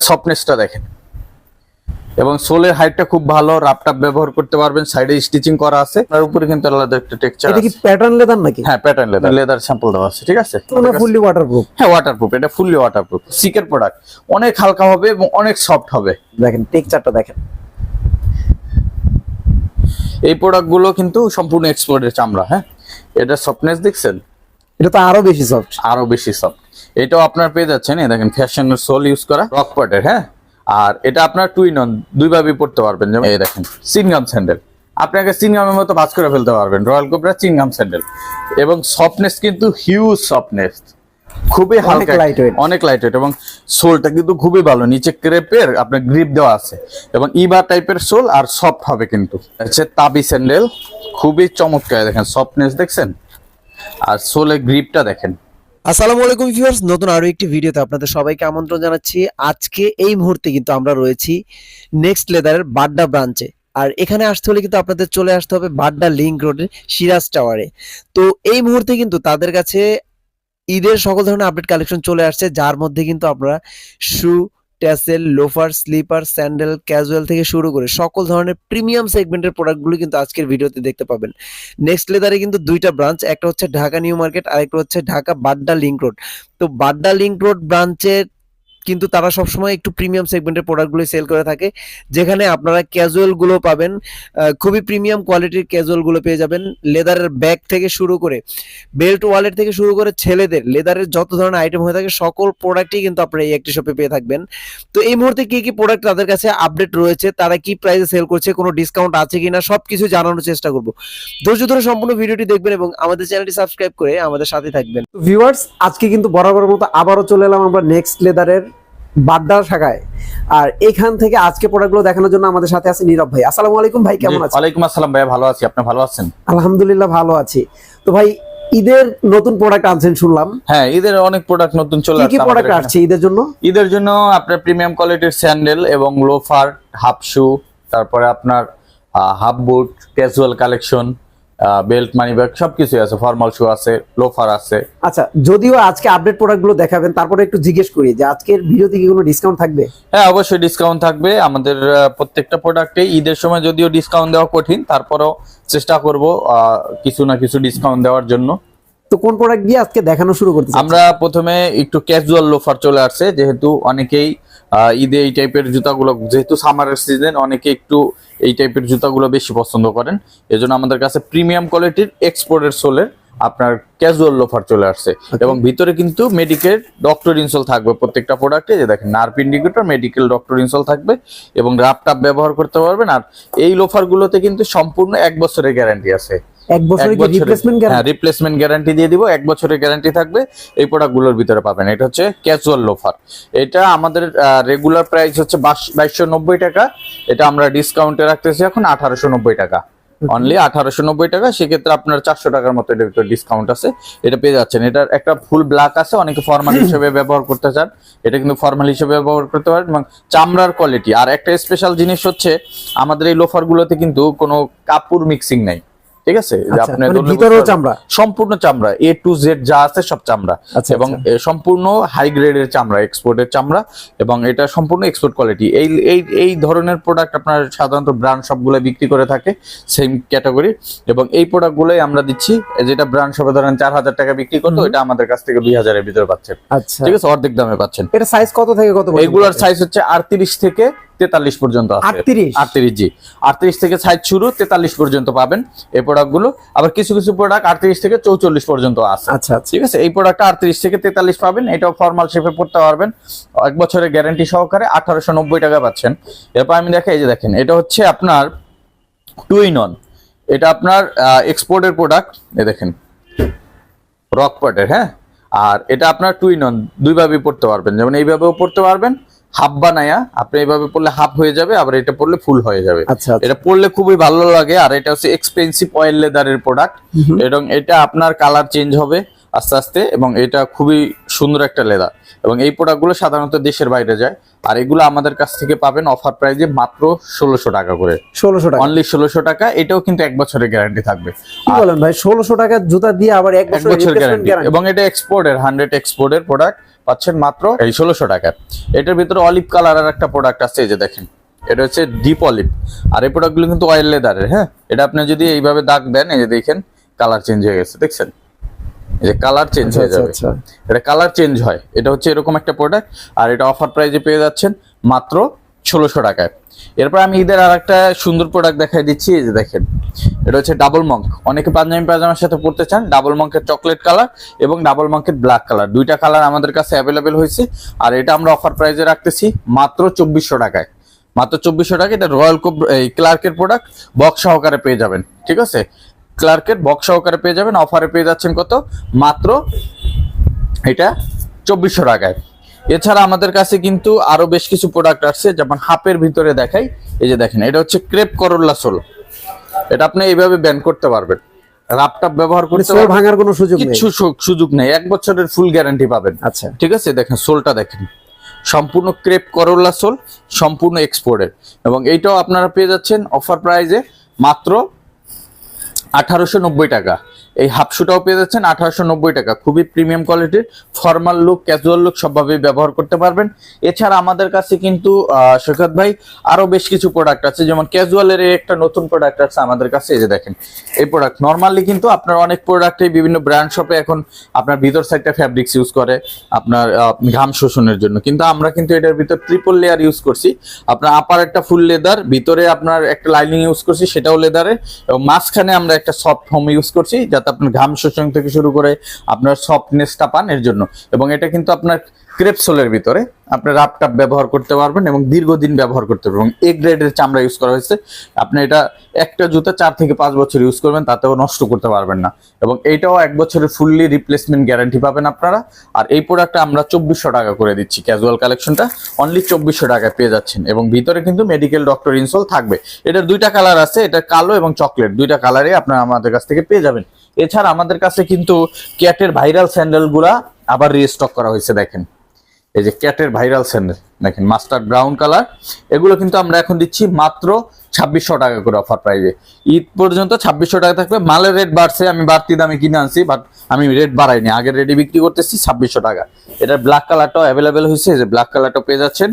সফটনেসটা দেখেন। এবং সোলের হাইটটা খুব ভালো রাপটাপ ব্যবহার করতে পারবেন সাইডে স্টিচিং করা আছে তার উপরে কিন্তু আলাদা একটা টেক্সচার এটা কি প্যাটার্ন লেদার নাকি? হ্যাঁ প্যাটার্ন লেদার লেদার স্যাম্পল দেওয়া আছে ঠিক আছে? না ফুললি ওয়াটারপ্রুফ হ্যাঁ ওয়াটারপ্রুফ এটা ফুললি ওয়াটারপ্রুফ সিকের প্রোডাক্ট অনেক হালকা হবে এবং অনেক সফট হবে। দেখেন টেক্সচারটা দেখেন। এই প্রোডাক্টগুলো কিন্তু সম্পূর্ণ এক্সপোর্টের চামড়া হ্যাঁ? এটা সফটনেস দেখছেন? এটা তো আরও বেশি সফট আরও বেশি সফট এটাও আপনার পেয়ে যাচ্ছেন এই দেখেন ফ্যাশনের সোল ইউজ করা রক পটের হ্যাঁ? আর এটা আপনার টুই নন দুই ভাবে পড়তে পারবেন। যেমন এই দেখেন সিনগাম স্যান্ডেল আপনাকে সিনগামের মতো ভাজ করে ফেলতে পারবেন royal cobra chewing gum sandal এবং সফটনেস কিন্তু হিউজ সফটনেস খুবই হালকা। অনেক লাইট এবং সোলটা কিন্তু খুবই ভালো। নিচে ক্রেপের আপনার গ্রিপ দেওয়া আছে। এবং ইবা টাইপের সোল আর সফট হবে কিন্তু। হচ্ছে তাবি স্যান্ডেল খুবই চমৎকার দেখেন সফটনেস দেখছেন? আর সোলের গ্রিপটা দেখেন। আসসালামু আলাইকুম ভিউয়ার্স, নতুন আরও একটি ভিডিওতে আপনাদের সবাইকে আমন্ত্রণ জানাচ্ছি। আজকে এই মুহূর্তে কিন্তু আমরা রয়েছি নেক্সট লেদারের বাড্ডা ব্রাঞ্চে। আর এখানে আসতে হলে কিন্তু আপনাদের চলে আসতে হবে বাড্ডা লিংক রোডের সিরাজ টাওয়ারে তো এই মুহূর্তে কিন্তু তাদের কাছে ঈদের সকল ধরনের আপডেট কালেকশন চলে আসছে, যার মধ্যে কিন্তু আপনারা shoe tassel, loafer, slipper, sandal, casual থেকে শুরু করে সকল ধরনের প্রিমিয়াম সেগমেন্টের প্রোডাক্টগুলো কিন্তু আজকের ভিডিওতে দেখতে পাবেন। নেক্সট লেদারে কিন্তু দুইটা ব্রাঞ্চ, একটা হচ্ছে ঢাকা নিউ মার্কেট আর একটা হচ্ছে ঢাকা বাড্ডা লিঙ্ক রোড। তো বাড্ডা লিঙ্ক রোড ব্রাঞ্চের কিন্তু তারা সবসময় একটু প্রিমিয়াম সেগমেন্টের প্রোডাক্টগুলো সেল করে থাকে। যেখানে আপনারা ক্যাজুয়ালগুলো পাবেন খুবই প্রিমিয়াম কোয়ালিটির ক্যাজুয়ালগুলো পেয়ে যাবেন। লেদারের ব্যাগ থেকে শুরু করে বেল্ট ওয়ালেট থেকে শুরু করে ছেলেদের লেদারের যত ধরনের আইটেম হয়ে থাকে, সকল প্রোডাক্টই কিন্তু আপনারা এই একটি শপে পেয়ে থাকবেন। তো এই মুহূর্তে কি কি প্রোডাক্ট তাদের কাছে আপডেট রয়েছে, তারা কি প্রাইসে সেল করছে, কোনো ডিসকাউন্ট আছে কিনা, সবকিছু জানানোর চেষ্টা করব। ধৈর্য ধরে সম্পূর্ণ ভিডিওটি দেখবেন এবং আমাদের চ্যানেলটি সাবস্ক্রাইব করে আমাদের সাথে থাকবেন। ভিউয়ার্স আজকে কিন্তু বরাবর মতো আবারও চলে এলাম আমরা নেক্সট লেদারের বাড্ডা শাখায়। আর এখান থেকে আজকে প্রোডাক্টগুলো দেখানোর জন্য আমাদের সাথে আছে নীরব ভাই। আসসালামু আলাইকুম ভাই কেমন আছেন? ওয়ালাইকুম আসসালাম ভাই ভালো আছি। আপনি ভালো আছেন? আলহামদুলিল্লাহ ভালো আছি। তো ভাই ঈদের নতুন প্রোডাক্ট আনছেন শুনলাম। হ্যাঁ ঈদের অনেক প্রোডাক্ট নতুন চলে কি কি প্রোডাক্ট। আসছে ঈদের জন্য? ঈদের জন্য আপনার প্রিমিয়াম কোয়ালিটির স্যান্ডেল এবং লোফার হাফ শু তারপরে আপনার half boot casual collection belt money bag সবকিছু আছে ফর্মাল শু আছে লোফার আছে। আচ্ছা যদিও আজকে আপডেট প্রোডাক্টগুলো দেখাবেন তারপরে একটু জিজ্ঞেস করি যে আজকের ভিডিওতে কি কোনো ডিসকাউন্ট থাকবে? হ্যাঁ অবশ্যই ডিসকাউন্ট থাকবে। আমাদের প্রত্যেকটা প্রোডাক্টে ঈদের সময় যদিও ডিসকাউন্ট দেওয়া কঠিন তারপরেও চেষ্টা করব কিছু না কিছু ডিসকাউন্ট দেওয়ার জন্য। তো কোন প্রোডাক্ট দিয়ে আজকে দেখানো শুরু করতে? আমরা প্রথমে একটু ক্যাজুয়াল লোফার চলে আসছে যেহেতু অনেকেই ঈদে এই টাইপের জুতাগুলো যেহেতু সামারের সিজন অনেকে একটু এই টাইপের জুতাগুলো বেশি পছন্দ করেন। এজন্য আমাদের কাছে প্রিমিয়াম কোয়ালিটির এক্সপোর্টের সোলের আপনার ক্যাজুয়াল লোফার চলে আসছে। এবং ভিতরে কিন্তু মেডিকেল ডক্টর ইনসোল থাকবে প্রত্যেকটা প্রোডাক্টে যে দেখেন nerve indicator medical doctor insole থাকবে এবং রাপ টাপ ব্যবহার করতে পারবেন। আর এই লোফারগুলোতে কিন্তু সম্পূর্ণ এক বছরের গ্যারান্টি আছে। এক বছরের কি রিপ্লেসমেন্ট হ্যাঁ রিপ্লেসমেন্ট গ্যারান্টি দিয়ে দিব এক বছরের গ্যারান্টি থাকবে এই প্রোডাক্টগুলোর ভিতরে পাবেন। এটা হচ্ছে ক্যাজুয়াল লোফার এটা আমাদের রেগুলার প্রাইস হচ্ছে বাইশশো নব্বই টাকা। এটা আমরা ডিসকাউন্টে রাখতেছি এখন আঠারোশো নব্বই টাকা। অনলি আঠারোশো নব্বই টাকা সেক্ষেত্রে আপনার চারশো টাকার মতো এটার ভিতরে ডিসকাউন্ট আছে। এটা পেয়ে যাচ্ছেন। এটার একটা ফুল ব্ল্যাক আছে অনেকে ফর্মাল হিসেবে ব্যবহার করতে চান। এটা কিন্তু ফর্মাল হিসেবে ব্যবহার করতে পারেন এবং চামড়ার কোয়ালিটি আর একটা স্পেশাল জিনিস হচ্ছে আমাদের এই লোফার গুলোতে কিন্তু কোনো কাপড় মিক্সিং নাই। ঠিক আছে? যে আচ্ছা, আপনি মানে ভিতরেও চামড়া? সম্পূর্ণ চামড়া এ টু জেড যা আছে সব চামড়া। আচ্ছা, এবং আচ্ছা। সম্পূর্ণ হাই গ্রেডের চামড়া এক্সপোর্টের চামড়া এবং এটা সম্পূর্ণ এক্সপোর্ট কোয়ালিটি এই এই এই ধরনের প্রোডাক্ট আপনার সাধারণত ব্র্যান্ড সবগুলো বিক্রি করে থাকে সেম ক্যাটাগরি এবং এই প্রোডাক্টগুলোই আমরা দিচ্ছি যেটা ব্র্যান্ড সবে ধরেন চার হাজার টাকা বিক্রি করতো এটা আমাদের কাছ থেকে দুই হাজারের ভিতরে পাচ্ছেন। ঠিক আছে? অর্ধেক দামে পাচ্ছেন। এটা সাইজ কত থেকে কত আছে? সাইজ হচ্ছে আটত্রিশ থেকে তেতাল্লিশ পর্যন্ত আছে। 38? আটত্রিশ জি। আটত্রিশ থেকে সাইজ শুরু তেতাল্লিশ পর্যন্ত পাবেন এই প্রোডাক্টগুলো। আবার কিছু কিছু প্রোডাক্ট আটত্রিশ থেকে চৌচল্লিশ পর্যন্ত আছে। আচ্ছা আচ্ছা। ঠিক আছে? এই প্রোডাক্টটা আটত্রিশ থেকে তেতাল্লিশ পাবেন এটাও ফর্মাল শেপে পড়তে পারবেন। এক বছরের গ্যারান্টি সহকারে আঠারোশো নব্বই টাকা পাচ্ছেন। এরপর আমি দেখাই এই যে দেখেন এটা হচ্ছে আপনার টু ইন অন এটা আপনার এক্সপোর্টের প্রোডাক্ট এ দেখেন। রক পটের হ্যাঁ? আর এটা আপনার টু ইন অন দুইভাবে পড়তে পারবেন। যেমন এইভাবেও পড়তে পারবেন হাফ বানায়া আপনি এইভাবে পড়লে হাফ হয়ে যাবে আবার এটা পড়লে ফুল হয়ে যাবে। আচ্ছা আচ্ছা। এটা পড়লে খুবই ভালো লাগে আর এটা হচ্ছে এক্সপেন্সিভ অয়েল লেদারের প্রোডাক্ট এবং এটা আপনার কালার চেঞ্জ হবে আস্তে আস্তে এবং এটা খুবই সুন্দর একটা লেদার এবং এই প্রোডাক্টগুলো সাধারণত দেশের বাইরে যায় আর এগুলো আমাদের কাছ থেকে পাবেন অফার প্রাইজে মাত্র ষোলোশো টাকা করে। ষোলোশো টাকা। অনলি ষোলোশো টাকা এটাও কিন্তু এক বছরের গ্যারান্টি থাকবে। বলেন ভাই ষোলোশো টাকার জুতা দিয়ে আবার এক এক বছর বছর গ্যারান্টি এবং এটা এক্সপোর্টের হান্ড্রেড এক্সপোর্টের প্রোডাক্ট পাচ্ছেন মাত্র এই ষোলোশো টাকায়। এটার ভিতরে অলিভ কালার আর একটা প্রোডাক্ট আছে এই যে দেখেন। এটা হচ্ছে ডিপ অলিভ আর এই প্রোডাক্টগুলো কিন্তু অয়েল লেদারের হ্যাঁ? এটা আপনি যদি এইভাবে দাগ দেন এই যে দেখেন কালার চেঞ্জ হয়ে গেছে দেখছেন? এই যে কালার চেঞ্জ হয়ে আচ্ছা যাবে। আচ্ছা। এটা কালার চেঞ্জ হয়। এটা হচ্ছে এরকম একটা প্রোডাক্ট আর এটা অফার প্রাইজে পেয়ে যাচ্ছেন মাত্র ষোলোশো টাকায়। এরপর আমি ঈদের আর একটা সুন্দর প্রোডাক্ট দেখাই দিচ্ছি এই যে দেখেন। এটা হচ্ছে ডাবল মঙ্ক অনেকে পাঞ্জাবি পাজামার সাথে পড়তে চান ডাবল মঙ্কের চকলেট কালার এবং ডাবল মঙ্কের ব্ল্যাক কালার দুইটা কালার আমাদের কাছে অ্যাভেলেবেল হয়েছে। আর এটা আমরা অফার প্রাইজে রাখতেছি মাত্র চব্বিশশো টাকায়। মাত্র চব্বিশশো টাকা এটা রয়্যাল কোপ এই ক্লার্কের প্রোডাক্ট বক্স সহকারে পেয়ে যাবেন। ঠিক আছে? ক্লার্কের বক্স সহকারে পেয়ে যাবেন অফারে পেয়ে যাচ্ছেন কত? মাত্র এটা চব্বিশশো টাকায়। এছাড়া আমাদের কাছে কিন্তু আরও বেশ কিছু প্রোডাক্ট আসছে, যেমন হাফের ভিতরে দেখাই। এই যে দেখেন, এটা হচ্ছে ক্রেপ করল্লা সোল এটা আপনি এইভাবে ব্যান করতে পারবেন। রাপটাপ ব্যবহার মানে করতে সোল ভাঙার কোনো সুযোগ নেই। কিছু সুযোগ নেই। এক বছরের ফুল গ্যারান্টি পাবেন। আচ্ছা। ঠিক আছে? দেখেন সোলটা দেখেন। সম্পূর্ণ ক্রেপ করোলা সোল সম্পূর্ণ এবং এইটাও আপনারা পেয়ে যাচ্ছেন অফার প্রাইজে মাত্র আঠারোশো নব্বই টাকা। এই হাফ শুটাও পেয়ে যাচ্ছেন আঠারোশো নব্বই টাকা। খুবই প্রিমিয়াম কোয়ালিটির ফর্মাল লুক ক্যাজুয়াল লুক সবভাবেই ব্যবহার করতে পারবেন। এছাড়া আমাদের কাছে কিন্তু সৈকত ভাই, আরও বেশ কিছু প্রোডাক্ট আছে। যেমন ক্যাজুয়ালের একটা নতুন প্রোডাক্ট আছে আমাদের কাছে, এই যে দেখেন। এই প্রোডাক্ট নর্মালি কিন্তু আপনার অনেক প্রোডাক্টে বিভিন্ন ব্র্যান্ড শপে এখন আপনার ভিতর সাইডটা ফ্যাব্রিক্স ইউজ করে, আপনার ঘাম শোষণের জন্য। কিন্তু আমরা কিন্তু এটার ভিতর ট্রিপল লেয়ার ইউজ করছি। আপনার আপার একটা ফুল লেদার ভিতরে আপনার একটা লাইনিং ইউজ করছি, সেটাও লেদারের এবং মাঝখানে আমরা একটা সফট হোম ইউজ করছি, যাতে আপনার ঘাম শোষণ থেকে শুরু করে আপনার সফটনেসটা পান এর জন্য। এবং এটা কিন্তু আপনার ক্রেপসোলের ভিতরে আপনি রাপটাপ ব্যবহার করতে পারবেন এবং দীর্ঘদিন ব্যবহার করতে পারবেন এ গ্রেডের চামড়া ইউজ করা হয়েছে। আপনি এটা একটা জুতা চার থেকে পাঁচ বছর ইউজ করবেন, তাতেও নষ্ট করতে পারবেন না। এবং এইটাও এক বছরের ফুললি রিপ্লেসমেন্ট গ্যারান্টি পাবেন আপনারা। আর এই প্রোডাক্টটা আমরা চব্বিশশো টাকা করে দিচ্ছি ক্যাজুয়াল কালেকশনটা অনলি চব্বিশশো টাকায় পেয়ে যাচ্ছেন। এবং ভিতরে কিন্তু মেডিকেল ডক্টর ইনসোল থাকবে। এটার দুইটা কালার আছে, এটা কালো এবং চকলেট দুইটা কালারে আপনারা আমাদের কাছ থেকে পেয়ে যাবেন। এছাড়া আমাদের কাছে কিন্তু ক্যাটের ভাইরাল স্যান্ডেলগুলা আবার রিস্টক করা হয়েছে, দেখেন। এই যে ক্যাটের ভাইরাল স্যান্ডেল দেখেন মাস্টার্ড ব্রাউন কালার। এগুলো কিন্তু আমরা এখন দিচ্ছি মাত্র ছাব্বিশশো টাকা করে অফার প্রাইজে ঈদ পর্যন্ত ছাব্বিশশো টাকা থাকবে। মালের রেট বাড়ছে, আমি বাড়তি দামে কিনে আনছি বাট আমি রেট বাড়াইনি। আগের রেটে বিক্রি করতেছি ছাব্বিশশো টাকা। এটা ব্ল্যাক কালারটাও অ্যাভেলেবেল হয়েছে যে ব্ল্যাক কালারটাও পেয়ে যাচ্ছেন।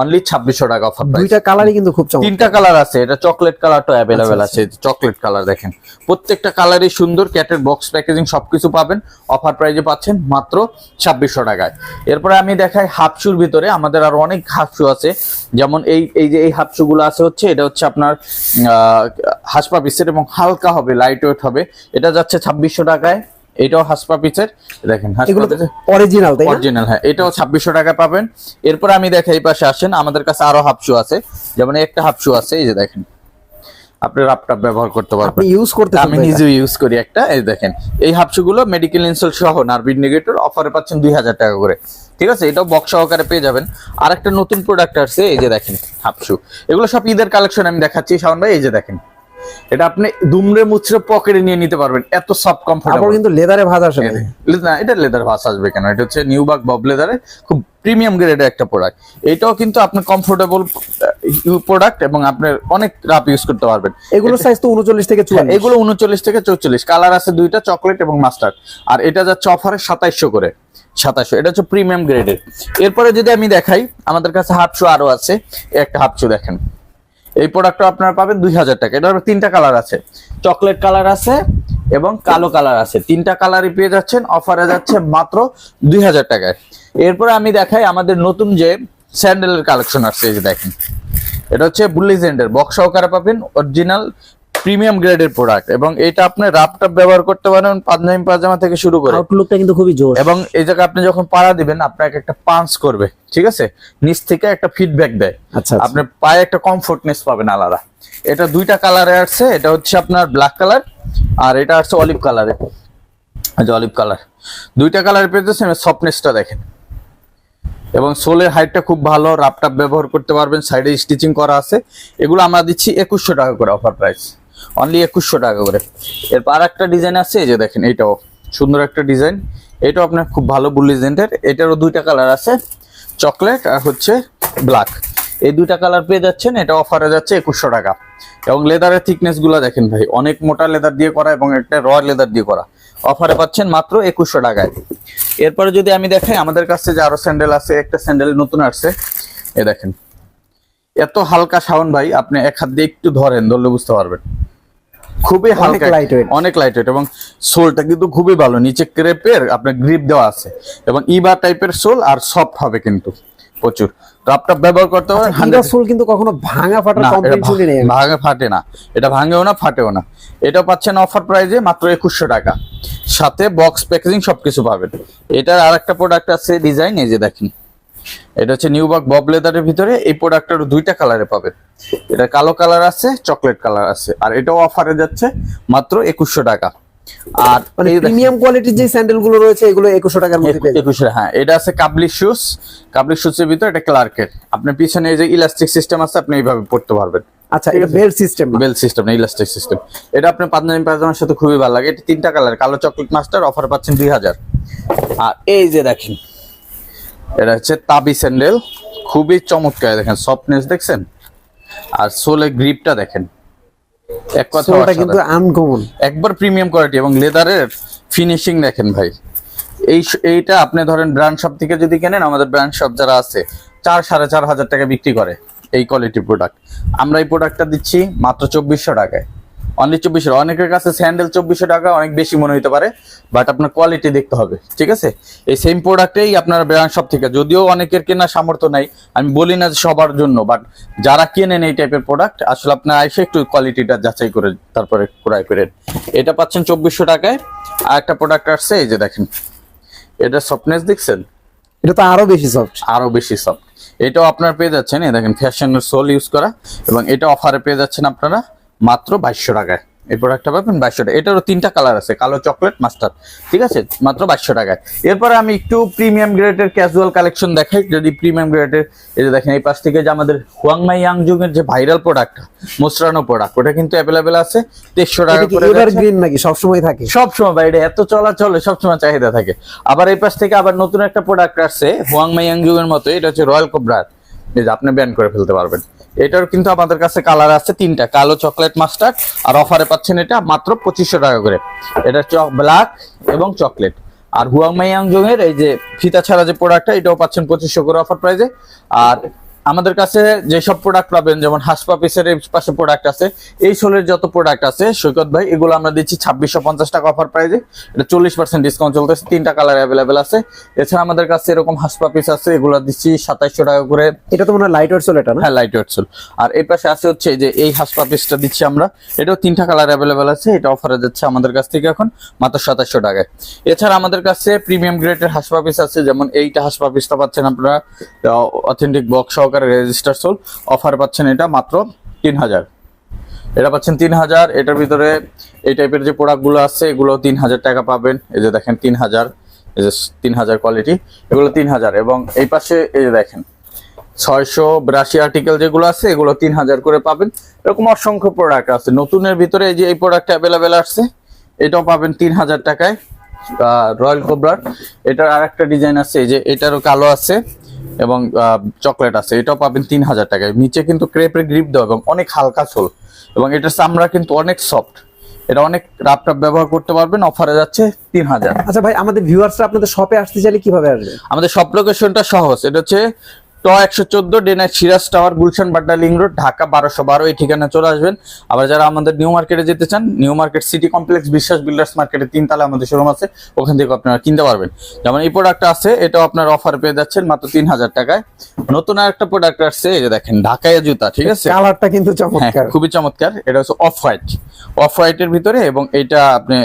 অনলি ছাব্বিশশো টাকা অফার দুইটা কালারই কিন্তু খুব চমৎকার। তিনটা কালার আছে এটা চকলেট কালারটা অ্যাভেলেবেল আচ্ছা, আছে চকলেট কালার দেখেন। প্রত্যেকটা কালারই সুন্দর ক্যাটের বক্স প্যাকেজিং সবকিছু পাবেন অফার প্রাইজে পাচ্ছেন মাত্র ছাব্বিশশো টাকায়। এরপরে আমি দেখাই হাফ শুর ভিতরে আমাদের আরও অনেক হাফ শু আছে। যেমন এই এই যে এই হাফগুলো আছে হচ্ছে এটা হচ্ছে আপনার হাসপা পিসের এবং হালকা হবে লাইট ওয়েট হবে। এটা যাচ্ছে ছাব্বিশশো টাকায়। এটাও হাসপা পিসের দেখেন অরিজিনাল তাই অরিজিনাল হ্যাঁ। এটাও ছাব্বিশশো টাকা পাবেন। এরপর আমি দেখে এই পাশে আসেন। আমাদের কাছে আরও হাফ শু আছে। যেমন একটা হাফ শু আছে এই যে দেখেন। আপনি রাপটাপ ব্যবহার করতে পারবেন। ইউজ করতে আমি নিজে ইউজ করি একটা। এই দেখেন এই হাফশু গুলো মেডিকেল ইনসোল সহ নার্ভিড নেগেটর অফারে পাচ্ছেন দুই হাজার টাকা করে। ঠিক আছে? এটাও বক্স সহকারে পেয়ে যাবেন। আর একটা নতুন প্রোডাক্ট আসছে এই যে দেখেন হাফশু এগুলো সব ঈদের কালেকশন আমি দেখাচ্ছি। শাওন ভাই এই যে দেখেন। এটা আপনি দুমড়ে মুচড়ে পকেটে নিয়ে নিতে পারবেন এত সব কমফোর্টেবল কিন্তু লেদারে ভাজ আসে না এটা লেদার ভাস আসবে কেন? এটা হচ্ছে নিউবাক বব লেদারের খুব প্রিমিয়াম গ্রেডের একটা প্রোডাক্ট এটাও কিন্তু আপনি কমফোর্টেবল প্রোডাক্ট এবং আপনার অনেক রাপ ইউজ করতে পারবেন। এগুলো সাইজ তো উনচল্লিশ থেকে হ্যাঁ, চুয়াল্লিশ। এগুলো উনচল্লিশ থেকে চৌচল্লিশ। কালার আছে দুইটা চকলেট এবং মাস্টার্ড আর এটা যাচ্ছে অফারে সাতাইশশো করে। সাতাশশো এটা হচ্ছে প্রিমিয়াম গ্রেডের এরপরে যদি আমি দেখাই আমাদের কাছে হাফ শু আরও আছে। একটা হাফ শু দেখেন। এই প্রোডাক্টটা আপনারা পাবেন দুই হাজার টাকা। এটা তিনটা কালার আছে। চকলেট কালার আছে এবং কালো কালার আছে। তিনটা কালারই পেয়ে যাচ্ছেন অফারে যাচ্ছে মাত্র দুই হাজার টাকায়। এরপরে আমি দেখাই আমাদের নতুন যে স্যান্ডেলের কালেকশন আসছে, এই দেখেন। এটা হচ্ছে বুলিজেন্ডের বক্স সহকারে পাবেন অরিজিনাল প্রিমিয়াম গ্রেডের প্রোডাক্ট এবং এটা আপনি রাপটাপ ব্যবহার করতে পারেন পাঞ্জাবি পাজামা থেকে শুরু করে। আউটলুকটা কিন্তু খুবই জোর এবং এই জায়গায় আপনি যখন পাড়া দিবেন আপনাকে একটা পাঞ্চ করবে ঠিক আছে? নিচ থেকে একটা ফিডব্যাক দেয়। আচ্ছা আচ্ছা। আপনি পায়ে একটা কমফোর্টনেস পাবেন আলাদা। এটা দুইটা কালারে আসছে এটা হচ্ছে আপনার ব্ল্যাক কালার আর এটা আসছে অলিভ কালারে আচ্ছা অলিভ কালার দুইটা কালার পেয়েছে সফটনেসটা দেখেন। এবং সোলের হাইটটা খুব ভালো রাপটাপ ব্যবহার করতে পারবেন সাইডে স্টিচিং করা আছে। এগুলো আমরা দিচ্ছি একুশশো টাকা করে অফার প্রাইস অনলি একুশশো টাকা করে। এরপর আর একটা ডিজাইন আছে, এই যে দেখেন এটাও সুন্দর একটা ডিজাইন এটাও আপনার খুব ভালো বুলিজেন্টের এটারও দুইটা কালার আছে চকলেট আর হচ্ছে ব্ল্যাক এই দুইটা কালার পেয়ে যাচ্ছেন, এটা অফারে যাচ্ছে একুশশো টাকা। এবং লেদারের থিকনেসগুলো দেখেন ভাই, অনেক মোটা লেদার দিয়ে করা এবং একটা র লেদার দিয়ে করা। অফারে পাচ্ছেন মাত্র একুশশো টাকায়। এরপরে যদি আমি দেখাই, আমাদের কাছে যে আরও স্যান্ডেল আছে, একটা স্যান্ডেল নতুন আসছে। এ দেখেন এত হালকা সাউন্ড ভাই আপনি এক হাত দিয়ে একটু ধরেন ধরলে বুঝতে পারবেন। খুবই হালকা lightweight। অনেক লাইট ওয়েট এবং সোলটা কিন্তু খুবই ভালো নিচে ক্রেপের আপনার গ্রিপ দেওয়া আছে এবং ইবা টাইপের সোল আর সফট হবে কিন্তু প্রচুর। তো আপনার ব্যবহার করতে পারেন হান্ড্রেড 100 ফুল কিন্তু কখনো ভাঙা ফাটার না কমপ্লেন নেই। ভা- ফাটে না এটা ভাঙেও না ফাটেও না। এটা পাচ্ছেন অফার প্রাইজে মাত্র একুশশো টাকা। সাথে বক্স প্যাকেজিং সবকিছু পাবেন। এটার আর একটা প্রোডাক্ট আছে ডিজাইন এই যে দেখেন। এটা হচ্ছে নিউবার্ক বব লেদারের ভিতরে এই প্রোডাক্টটার দুইটা কালারে পাবেন। এটা কালো কালার আছে চকলেট কালার আছে। আর এটাও অফারে যাচ্ছে মাত্র একুশশো টাকা। আর মানে প্রিমিয়াম কোয়ালিটির যে স্যান্ডেলগুলো রয়েছে এগুলো একুশো টাকার মধ্যে পেয়ে যাবেন। একুশে হ্যাঁ। এটা আছে কাবলি শুজ কাবলি শুজের ভিতরে এটা ক্লার্কের আপনার পিছনে এই যে ইলাস্টিক সিস্টেম আছে আপনি এইভাবে পড়তে পারবেন। আচ্ছা এটা বেল সিস্টেম বেল সিস্টেম না ইলাস্টিক সিস্টেম এটা আপনার পাঞ্জাবি পায়জামার সাথে খুবই ভালো লাগে। এটা তিনটা কালার কালো চকলেট মাস্টার অফার পাচ্ছেন দুই হাজার। আর এই যে দেখেন এটা হচ্ছে তাবি স্যান্ডেল। খুবই চমৎকার দেখেন সফটনেস দেখছেন? আর সোলে গ্রিপটা দেখেন। এক কথা কিন্তু আনকমন একবার প্রিমিয়াম কোয়ালিটি এবং লেদারের ফিনিশিং দেখেন ভাই। এই এইটা আপনি ধরেন ব্র্যান্ড শপ থেকে যদি কেনেন আমাদের ব্র্যান্ড শপ যারা আছে চার সাড়ে চার হাজার টাকা বিক্রি করে এই কোয়ালিটির প্রোডাক্ট আমরা এই প্রোডাক্টটা দিচ্ছি মাত্র চব্বিশশো টাকায়। অনলি চব্বিশশো অনেকের কাছে স্যান্ডেল চব্বিশশো টাকা অনেক বেশি মনে হতে পারে বাট আপনার কোয়ালিটি দেখতে হবে ঠিক আছে? এই সেম প্রোডাক্টেই আপনার ব্র্যান্ড সব থেকে যদিও অনেকের কেনার সামর্থ্য নাই আমি বলি না সবার জন্য বাট যারা কেনেন এই টাইপের প্রোডাক্ট আসলে আপনার এসে একটু কোয়ালিটিটা যাচাই করে তারপরে ক্রয় করেন। এটা পাচ্ছেন চব্বিশশো টাকায়। আর একটা প্রোডাক্ট আসছে এই যে দেখেন এটা সফটনেস দেখছেন? এটা তো আরও বেশি সফট আরও বেশি সফট এটাও আপনার পেয়ে যাচ্ছেন এই দেখেন ফ্যাশনের সোল ইউজ করা এবং এটা অফারে পেয়ে যাচ্ছেন আপনারা। মাত্র বাইশশো টাকায়। এই প্রোডাক্টটা পাবেন বাইশশো টাকা এটারও তিনটা কালার আছে কালো চকলেট মাস্টার ঠিক আছে? মাত্র বাইশশো টাকায়। এরপরে আমি একটু প্রিমিয়াম গ্রেডের ক্যাজুয়াল কালেকশন দেখাই। যদি প্রিমিয়াম গ্রেডের এই যে দেখেন এই পাশ থেকে যে আমাদের হুয়াংমাই ইয়াংজুংয়ের যে ভাইরাল প্রোডাক্ট মোসরানো প্রোডাক্ট ওটা কিন্তু অ্যাভেলেবেল আছে। তেইশশো টাকা করে গ্রিন নাকি? সবসময় থাকে। সব সময় বাইরে এত চলাচলে সবসময় চাহিদা থাকে। আবার এই পাশ থেকে আবার নতুন একটা প্রোডাক্ট আসছে হুয়াং মাইয়াংজুং এর মতো। এটা হচ্ছে রয়্যাল কোবরার যে আপনি ব্যান করে ফেলতে পারবেন। এটার কিন্তু আমাদের কাছে কালার আছে তিনটা, কালো চকলেট মাস্টার্ড আর অফারে পাচ্ছেন এটা মাত্র পঁচিশশো টাকা করে। এটা চক ব্ল্যাক এবং চকলেট। আর হুয়াং মাইয়াংজুং এর এই যে ফিতা ছাড়া যে প্রোডাক্টটা এটাও পাচ্ছেন পঁচিশশো করে অফার প্রাইজে আর আমাদের কাছে যেসব প্রোডাক্ট পাবেন যেমন হাসপা পিসের পাশে প্রোডাক্ট আছে এই সোলের যত প্রোডাক্ট আছে সৈকত ভাই এগুলো আমরা দিচ্ছি ছাব্বিশশো পঞ্চাশ টাকা অফার প্রাইজে এটা চল্লিশ পার্সেন্ট ডিসকাউন্ট চলতেছে তিনটা কালার অ্যাভেলেবেল আছে। এছাড়া আমাদের কাছে এরকম হাসপা পিস আছে এগুলো দিচ্ছি সাতাইশশো টাকা করে। এটা তো মনে হয় লাইট সোল এটা হ্যাঁ লাইট সোল আর এই পাশে আছে হচ্ছে যে এই হাসপা পিসটা দিচ্ছি আমরা এটাও তিনটা কালার অ্যাভেলেবেল আছে এটা অফারে যাচ্ছে আমাদের কাছ থেকে এখন মাত্র সাতাশশো টাকায়। এছাড়া আমাদের কাছে প্রিমিয়াম গ্রেডের হাসপা পিস আছে যেমন এইটা হাসপা পিসটা পাচ্ছেন আপনারা অথেন্টিক বক্স সহকারে রেজিস্টার সোল অফার পাচ্ছেন এটা মাত্র তিন হাজার। এটা পাচ্ছেন তিন হাজার। এটার ভিতরে এই টাইপের যে প্রোডাক্টগুলো আছে, এগুলো তিন হাজার টাকা পাবেন। এই যে দেখেন তিন হাজার। এই যে তিন হাজার কোয়ালিটি এগুলো তিন হাজার। এবং এই পাশে এই যে দেখেন, ছয়শো বিরাশি আর্টিকেল যেগুলো আছে, এগুলো তিন হাজার করে পাবেন। এরকম অসংখ্য প্রোডাক্ট আছে। নতুনের ভিতরে এই যে এই প্রোডাক্ট অ্যাভেলেবেল আসছে, এটাও পাবেন তিন হাজার টাকায়। রয়্যাল কোবরার এটার আর একটা ডিজাইন আছে, এই যে এটারও কালো আছে। এবং চকলেট আছে এটাও পাবেন তিন হাজার টাকায়। নিচে কিন্তু ক্রেপের গ্রিপ দেওয়া এবং অনেক হালকা সোল এবং এটার চামড়া কিন্তু অনেক সফট। এটা অনেক রাপ টাপ ব্যবহার করতে পারবেন অফারে যাচ্ছে তিন হাজার আচ্ছা ভাই আমাদের ভিউয়ার্সরা আপনাদের শপে আসতে চাইলে কীভাবে আসবে? আমাদের শপ লোকেশনটা সহজ। এটা হচ্ছে ট একশো চোদ্দ Siraj tower Gulshan Badda link road Dhaka বারোশো বারো এই ঠিকানা চলে আসবেন। আবার যারা আমাদের নিউ মার্কেটে যেতে চান new market city complex Biswas builders মার্কেটে তিনতলা আমাদের শোরুম আছে ওখান থেকে আপনারা কিনতে পারবেন। যেমন এই আছে এটাও আপনার অফার পেয়ে যাচ্ছেন মাত্র তিন হাজার টাকায়। নতুন আর একটা প্রোডাক্ট আসছে এই যে দেখেন ঢাকায় জুতা ঠিক আছে? কালারটা কিন্তু হ্যাঁ চমৎকার। খুবই চমৎকার এটা হচ্ছে অফ হোয়াইট অফ হোয়াইটের ভিতরে এবং এটা আপনি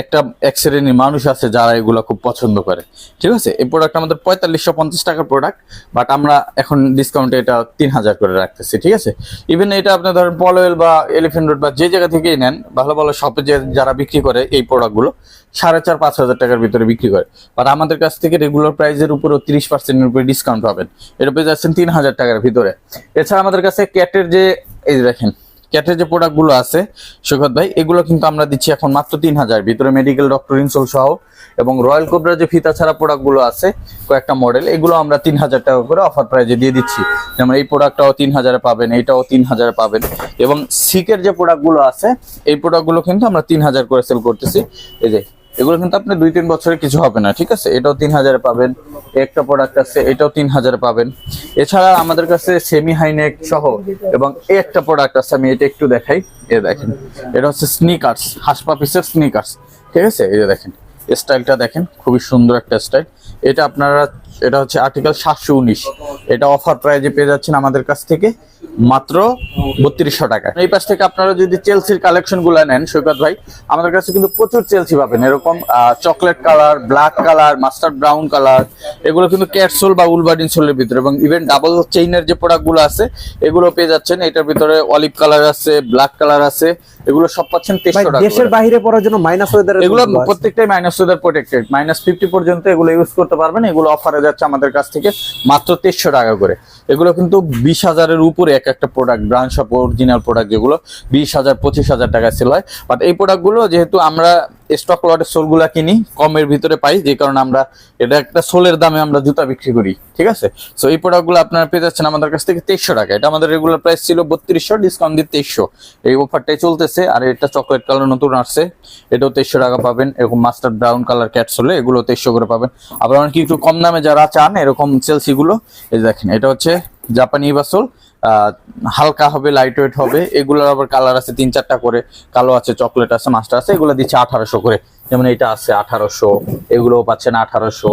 একটা এক শ্রেণির মানুষ আছে যারা এগুলো খুব পছন্দ করে। ঠিক আছে? এই প্রোডাক্ট আমাদের পঁয়তাল্লিশশো পঞ্চাশ টাকার প্রোডাক্ট বাট আমরা এখন ডিসকাউন্টে এটা তিন হাজার করে রাখতেছি, ঠিক আছে? ইভেন এটা আপনি ধরেন পলোয়েল বা এলিফেন্ট রোড বা যে জায়গা থেকেই নেন, ভালো ভালো শপে যে যারা বিক্রি করে এই প্রোডাক্টগুলো সাড়ে চার, পাঁচ হাজার টাকার ভিতরে বিক্রি করে। বাট আমাদের কাছ থেকে রেগুলার প্রাইসের উপরেও তিরিশ পার্সেন্টের উপরে ডিসকাউন্ট পাবেন। এটা পেয়ে যাচ্ছেন তিন হাজার টাকার ভিতরে। এছাড়া আমাদের কাছে ক্যাটের যে, এই দেখেন ক্যাটের যে প্রোডাক্টগুলো আছে সৈকত ভাই, এগুলো কিন্তু আমরা দিচ্ছি এখন মাত্র তিন হাজার। ভিতরে মেডিকেল ডক্টর ইনসোল সহ এবং রয়্যাল কোবরা যে ফিতা ছাড়া প্রোডাক্টগুলো আছে, কয়েকটা মডেল এগুলো আমরা তিন হাজার টাকা করে অফার প্রাইজে দিয়ে দিচ্ছি। যেমন এই প্রোডাক্টটাও তিন হাজারে পাবেন, এইটাও তিন হাজারে পাবেন এবং সিকের যে প্রোডাক্টগুলো আছে, এই প্রোডাক্টগুলো কিন্তু আমরা তিন হাজার করে সেল করতেছি। এই যে এগুলো কিন্তু আপনি দুই, তিন বছরে কিছু হবে না, ঠিক আছে? এটাও তিন হাজারে পাবেন, একটা প্রোডাক্ট আছে, এটাও তিন হাজারে পাবেন। এছাড়া আমাদের কাছে সেমি হাইনেক সহ এবং একটা প্রোডাক্ট আছে, আমি এটা একটু দেখাই, এ দেখেন। এটা হচ্ছে স্নিকার্স হাসপা পিসের স্নিকার্স ঠিক আছে? এই দেখেন স্টাইলটা দেখেন, খুবই সুন্দর একটা স্টাইল এটা আপনারা, এটা হচ্ছে আর্টিকেল সাতশো উনিশ। এটা অফার প্রাইজে পেয়ে যাচ্ছেন আমাদের কাছ থেকে মাত্র বত্রিশশো টাকা। এই পাশ থেকে আপনারা যদি চেলসির কালেকশনগুলো নেন সৈকত ভাই আমাদের কাছে কিন্তু প্রচুর চেলসি পাবেন। এরকম chocolate colour black colour mustard brown colour এগুলো কিন্তু ক্যাটসোল বা উলবার্ডিন সোলের ভিতরে এবং ইভেন ডাবল চেইনের যে প্রোডাক্টগুলো আছে এগুলো পেয়ে যাচ্ছেন। এটার ভিতরে অলিভ কালার আছে ব্ল্যাক কালার আছে এগুলো সব পাচ্ছেন তেইশশো টাকা দেশের বাইরে পড়ার জন্য মাইনাস ওয়েদার এগুলো প্রত্যেকটাই minus weather protected minus fifty পর্যন্ত এগুলো ইউজ করতে পারবেন এগুলো অফারে যাচ্ছে আমাদের কাছ থেকে মাত্র তেইশশো টাকা করে। এগুলো কিন্তু বিশ হাজারের উপরে এক একটা product branch of original product যেগুলো বিশ হাজার, পঁচিশ হাজার টাকা সেল হয়। বাট এই প্রোডাক্টগুলো যেহেতু আমরা স্টক লটের সোলগুলা কিনি, কমের ভিতরে পাই, যে কারণে আমরা এটা একটা সোলের দামে আমরা জুতা বিক্রি করি, ঠিক আছে? সো এই প্রোডাক্টগুলো আপনারা পেয়ে যাচ্ছেন আমাদের কাছ থেকে তেইশশো টাকা। এটা আমাদের রেগুলার প্রাইস ছিল বত্রিশশো ডিসকাউন্ট দিয়ে তেইশশো। এই অফারটাই চলতেছে, আর এটা চকলেট কালার নতুন আসছে, এটাও তেইশশো টাকা পাবেন। এরকম মাস্টার ব্রাউন কালার ক্যাটস হলে এগুলো তেইশশো করে পাবেন। আবার অনেকে একটু কম দামে যারা চান, এরকম সেলসিগুলো এই দেখেন, এটা হচ্ছে জাপানি বাসল হালকা হবে লাইট ওয়েট হবে। এগুলোর আবার কালার আছে তিন চারটা করে। কালো আছে চকলেট আছে মাস্টার আছে এগুলো দিচ্ছে আঠারোশো করে। যেমন এটা আছে আঠারোশো এগুলোও পাচ্ছেন আঠারোশো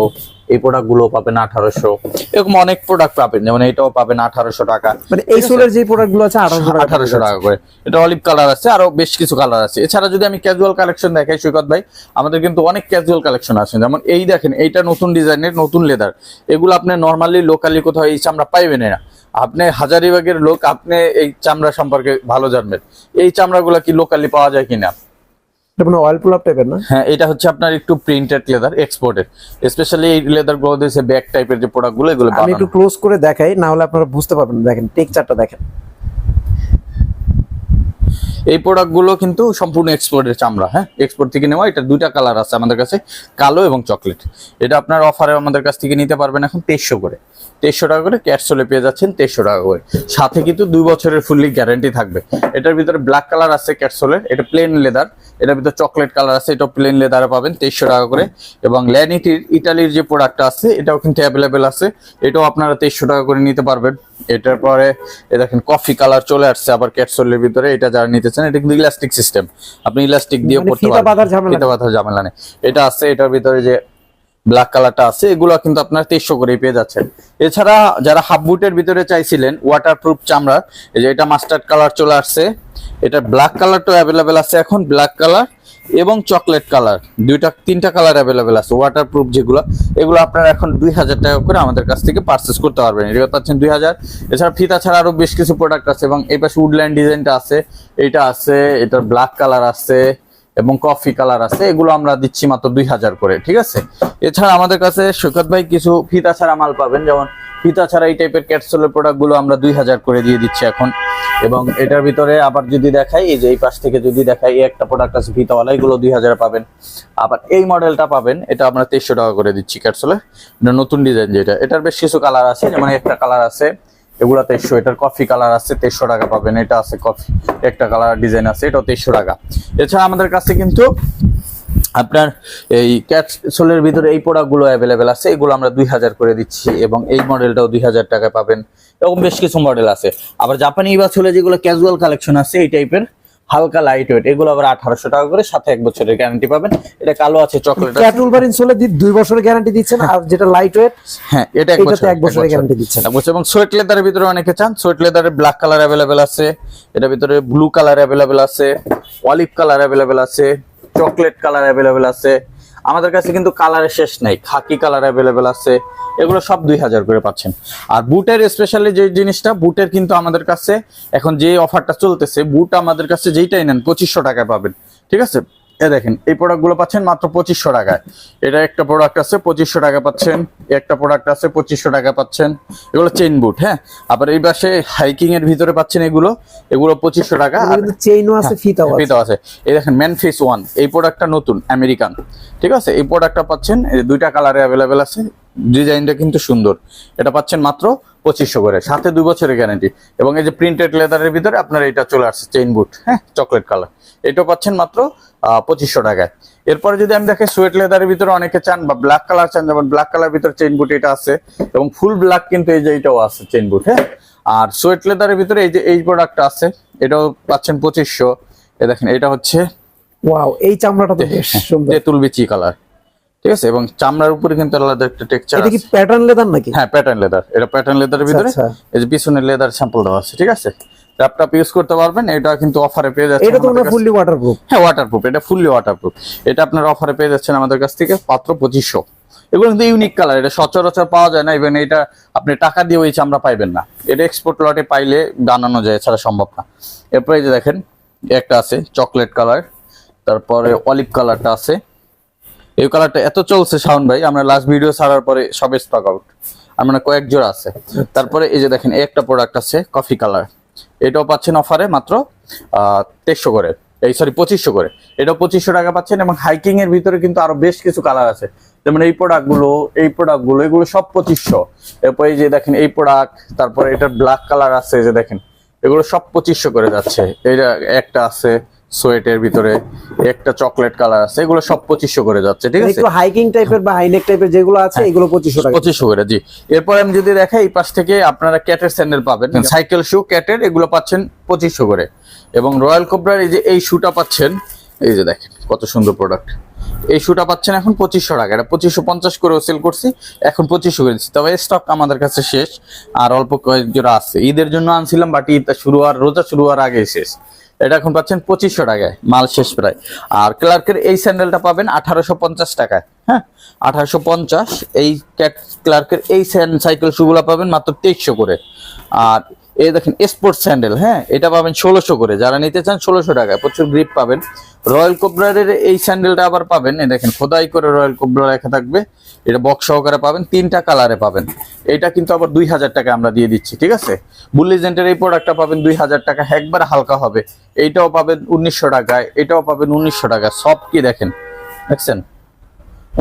এই প্রোডাক্টগুলো পাবেন আঠারোশো। এরকম অনেক প্রোডাক্ট পাবেন যেমন এটাও পাবেন আঠারোশো টাকা। মানে এই সোলের যে প্রোডাক্টগুলো আছে আঠারোশো টাকা আঠারোশো টাকা করে। এটা অলিভ কালার আছে আরও বেশ কিছু কালার আছে। এছাড়া যদি আমি ক্যাজুয়াল কালেকশন দেখাই সৈকত ভাই আমাদের কিন্তু অনেক ক্যাজুয়াল কালেকশন আছে। যেমন এই দেখেন এইটা নতুন ডিজাইনের নতুন লেদার এগুলো আপনি নর্মালি লোকালি কোথাও এই চামড়া পাইবেন না। আপনি হাজারিবাগের লোক আপনি এই চামড়া সম্পর্কে ভালো জানবেন। এই চামড়াগুলো কি লোকালি পাওয়া যায় কিনা? অয়েল টাইপের না? হ্যাঁ এটা হচ্ছে আপনার একটু প্রিন্টেড লেদার স্পেশালি এই লেদারগুলো দিয়েছে ব্যাক টাইপের যে প্রোডাক্টগুলো এগুলো আমি একটু ক্লোজ করে দেখাই না হলে আপনারা বুঝতে পারবেন। দেখেন টেক্সচারটা দেখেন। এই প্রোডাক্টগুলো কিন্তু সম্পূর্ণ এক্সপোর্টের চামড়া হ্যাঁ? এক্সপোর্ট থেকে নেওয়া, এটা দুইটা কালার আছে আমাদের কাছে, কালো এবং চকলেট এটা আপনার অফারে আমাদের কাছ থেকে নিতে পারবেন এখন তেইশশো করে। তেইশশো টাকা করে ক্যাশলে পেয়ে যাচ্ছেন তেইশশো টাকা করে। সাথে কিন্তু দুই বছরের ফুললি গ্যারান্টি থাকবে। এটার ভিতরে ব্ল্যাক কালার আছে ক্যাটসোলের, এটা প্লেন লেদার এটার ভিতরে চকলেট কালার আছে এটা প্লেন লেদারে পাবেন তেইশশো টাকা করে। এবং ল্যানিটির ইটালির যে প্রোডাক্টটা আছে এটাও কিন্তু অ্যাভেলেবেল আছে। এটাও আপনারা তেইশশো টাকা করে নিতে পারবেন। এটার পরে এ দেখেন কফি কালার চলে আসছে আবার ক্যাটসোলের ভিতরে এটা যারা নিতেছেন এটা কিন্তু ইলাস্টিক সিস্টেম আপনি ইলাস্টিক দিয়ে মানে পড়তে ফিতা পারবেন। ফিতা বাঁধার ঝামেলা নেই। এটা আছে এটার ভিতরে যে ব্ল্যাক কালারটা আছে, এগুলো কিন্তু আপনার তেইশশো করেই পেয়ে যাচ্ছেন। এছাড়া যারা হাফ বুটের ভিতরে চাইছিলেন ওয়াটার প্রুফ চামড়ার, এই যে এটা মাস্টার্ড কালার চলে আসছে, এটা ব্ল্যাক কালারটাও অ্যাভেলেবেল আছে এখন ব্ল্যাক কালার এবং চকলেট কালার দুইটা, তিনটা কালার অ্যাভেলেবেল আছে ওয়াটার প্রুফ যেগুলো, এগুলো আপনারা এখন দুই হাজার টাকা করে আমাদের কাছ থেকে পারচেস করতে পারবেন। এটা পাচ্ছেন দুই হাজার, এছাড়া ফিতা ছাড়া আরও বেশ কিছু প্রোডাক্ট আছে এবং এই পাশে উডল্যান্ড ডিজাইনটা আছে এটা আছে, এটার ব্ল্যাক কালার আছে এবং কফি কালার আছে, এগুলো আমরা দিচ্ছি মাত্র দুই হাজার করে, ঠিক আছে? এছাড়া আমাদের কাছে সৈকত ভাই কিছু ফিতা ছাড়া মাল পাবেন, যেমন ফিতা ছাড়া এই টাইপের ক্যাটসোলের প্রোডাক্টগুলো আমরা দুই হাজার করে দিয়ে দিচ্ছি এখন। এবং এটার ভিতরে আবার যদি দেখাই, এই যে এই পাশ থেকে যদি দেখাই, এই একটা প্রোডাক্ট আছে ফিতাওয়ালা, এগুলো দুই হাজার পাবেন। আবার এই মডেলটা পাবেন, এটা আমরা তেইশশো টাকা করে দিচ্ছি ক্যাটসোলে নতুন ডিজাইন যেটা, এটার বেশ কিছু কালার আছে, যেমন একটা কালার আছে এগুলো তেইশশো, এটার কফি কালার আছে তেইশশো টাকা পাবেন, এটা আছে কফি একটা কালার ডিজাইন আছে, এটাও তেইশশো টাকা। এছাড়া আমাদের কাছে কিন্তু আপনার এই ক্যাটসোলের ভিতরে এই প্রোডাক্টগুলো অ্যাভেলেবেল আছে, এগুলো আমরা দুই হাজার করে দিচ্ছি এবং এই মডেলটাও দুই হাজার টাকায় পাবেন, এরকম বেশ কিছু মডেল আছে। আবার জাপানি বা চলে যেগুলো ক্যাজুয়াল কালেকশন আছে, এই টাইপের হালকা লাইট ওয়েট এগুলো আবার আঠারোশো টাকা করে সাথে এক বছরের গ্যারান্টি পাবেন। এটা কালো আছে চকলেট বারিন দুই বছরের গ্যারান্টি দিচ্ছেন আর যেটা লাইট ওয়েট হ্যাঁ এটা এক বছরের গ্যারান্টি দিচ্ছেন। এক বছর এবং সোয়েট লেদারের ভিতরে অনেকে চান সোয়েট লেদারের ব্ল্যাক কালার অ্যাভেলেবেল আছে এটার ভিতরে ব্লু কালার অ্যাভেলেবেল আছে অলিভ কালার অ্যাভেলেবেল আছে চকলেট কালার অ্যাভেলেবেল আছে আমাদের কাছে কিন্তু কালারের শেষ নাই, খাকি কালার অ্যাভেলেবেল আছে, এগুলো সব দুই হাজার করে পাচ্ছেন। আর বুটের স্পেশালি যে জিনিসটা, বুটের কিন্তু আমাদের কাছে এখন যে অফারটা চলতেছে, বুট আমাদের কাছে যেইটাই নেন, পঁচিশশো টাকায় পাবেন, ঠিক আছে? এ দেখেন এই প্রোডাক্টগুলো পাচ্ছেন মাত্র পঁচিশশো টাকায়। এটা একটা প্রোডাক্ট আছে পঁচিশশো টাকা পাচ্ছেন একটা প্রোডাক্ট আছে পঁচিশশো টাকা পাচ্ছেন। এগুলো চেইন বুট হ্যাঁ? আবার এই পাশে হাইকিং এর ভিতরে পাচ্ছেন এগুলো এগুলো পঁচিশশো টাকা। কিন্তু চেইনও আছে ফিতাও ফিতাও আছে। এই দেখেন ম্যানফেস ওয়ান এই প্রোডাক্টটা নতুন আমেরিকান ঠিক আছে? এই প্রোডাক্টটা পাচ্ছেন দুইটা কালারে অ্যাভেলেবেল আছে ডিজাইনটা কিন্তু সুন্দর। এটা পাচ্ছেন মাত্র পঁচিশশো করে সাথে দুই বছরের গ্যারান্টি এবং এই যে প্রিন্টেড লেদারের ভিতরে আপনার এটা চলে আসছে চেইন বুট হ্যাঁ? চকলেট কালার এটাও পাচ্ছেন মাত্র পঁচিশশো টাকায়। এরপরে যদি আমি দেখে সোয়েট লেদারের ভিতরে অনেকে চান বা ব্ল্যাক কালার চান যেমন ব্ল্যাক কালার ভিতরে চেইন বুট এটা আছে এবং ফুল ব্ল্যাক কিন্তু এই যে এটাও আছে চেইন বুট হ্যাঁ? আর সোয়েট লেদারের ভিতরে এই যে এই প্রোডাক্টটা আছে এটাও পাচ্ছেন পঁচিশশো। এ দেখেন এটা হচ্ছে ওয়াও এই চামড়াটা তো বেশ সুন্দর। তেঁতুল বিচি কালার ঠিক আছে? এবং চামড়ার উপরে কিন্তু আলাদা একটা টেক্সচার এটা কি প্যাটার্ন লেদার নাকি? হ্যাঁ প্যাটার্ন লেদার এটা প্যাটার্ন লেদারের ভিতরে। আচ্ছা। এই যে পিছনের লেদার স্যাম্পল দেওয়া আছে ঠিক আছে? ল্যাপটপ ইউজ করতে পারবেন এটা কিন্তু অফারে পেয়ে যাচ্ছে এটা তো ফুললি ওয়াটারপ্রুফ হ্যাঁ ওয়াটারপ্রুফ এটা ফুললি ওয়াটারপ্রুফ এটা আপনার অফারে পেয়ে যাচ্ছেন আমাদের কাছ থেকে মাত্র পঁচিশশো। এগুলো কিন্তু ইউনিক কালার এটা সচরাচর পাওয়া যায় না ইভেন এটা আপনি টাকা দিয়ে ওই চামড়া পাইবেন না। এটা এক্সপোর্ট লটে পাইলে বানানো যায় ছাড়া সম্ভব না। এরপরে যে দেখেন একটা আছে চকলেট কালার তারপরে অলিভ কালারটা আছে। এই কালারটা এত চলছে, শাওন ভাই, আমরা লাস্ট ভিডিও ছাড়ার পরে সব স্টক আউট আর মানে কয়েক জোড়া আছে। তারপরে এই যে দেখেন একটা প্রোডাক্ট আছে কফি কালার এটাও পাচ্ছেন অফারে মাত্র তেইশশো করে। এই সরি পঁচিশশো করে। এটাও পঁচিশশো টাকা পাচ্ছেন এবং হাইকিং এর ভিতরে কিন্তু আরও বেশ কিছু কালার আছে। যেমন এই প্রোডাক্টগুলো, এই প্রোডাক্টগুলো, এগুলো সব পঁচিশশো। এরপর এই যে দেখেন, এই প্রোডাক্ট তারপরে এটা ব্ল্যাক কালার আছে যে দেখেন, এগুলো সব পঁচিশশো করে যাচ্ছে। এটা একটা আছে সোয়েটের ভিতরে একটা চকলেট কালার আছে এগুলো সব পঁচিশশো করে যাচ্ছে ঠিক আছে? একটু হাইকিং টাইপের বা হাইনেক টাইপের যেগুলো আছে এগুলো পঁচিশশো টাকা। পঁচিশশো করে জি। এরপর আমি যদি দেখাই এই পাশ থেকে আপনারা ক্যাটের স্যান্ডেল পাবেন সাইকেল শু ক্যাটের এগুলো পাচ্ছেন পঁচিশশো করে। এবং রয়্যাল কোবরার এই যে এই শুটা পাচ্ছেন এই যে দেখেন কত সুন্দর প্রোডাক্ট এই শুটা পাচ্ছেন এখন পঁচিশশো টাকা এটা পঁচিশশো পঞ্চাশ করে সেল করছি এখন পঁচিশশো করে দিচ্ছি তবে স্টক আমাদের কাছে শেষ আর অল্প কয়েক জোড়া আছে। ঈদের জন্য আনছিলাম বাট ঈদটা শুরু হওয়ার রোজা শুরু হওয়ার আগেই শেষ। এটা এখন পাচ্ছেন পঁচিশশো টাকায়, মাল শেষ প্রায়। আর ক্লার্কের এই স্যান্ডেলটা পাবেন আঠারোশো পঞ্চাশ টাকায় হ্যাঁ? আঠারোশো পঞ্চাশ, এই ক্যাট ক্লার্কের এই স্যান্ড সাইকেল শুগুলো পাবেন মাত্র তেইশশো করে। আর এই দেখেন স্পোর্টস স্যান্ডেল হ্যাঁ? এটা পাবেন ষোলোশো করে। যারা নিতে চান ষোলোশো টাকায় প্রচুর গ্রিপ পাবেন। রয়্যাল কোবরারের এই স্যান্ডেলটা আবার পাবেন। এই দেখেন খোদাই করে রয়্যাল কোবরা লেখা থাকবে। এটা বক্স সহকারে পাবেন তিনটা কালারে পাবেন। এটা কিন্তু আবার দুই হাজার টাকা আমরা দিয়ে দিচ্ছি ঠিক আছে? বুলিজেন্টের এই প্রোডাক্টটা পাবেন দুই হাজার টাকা একবার হালকা হবে। এইটাও পাবেন উনিশশো টাকায় এটাও পাবেন উনিশশো টাকা সব কি দেখেন? দেখছেন?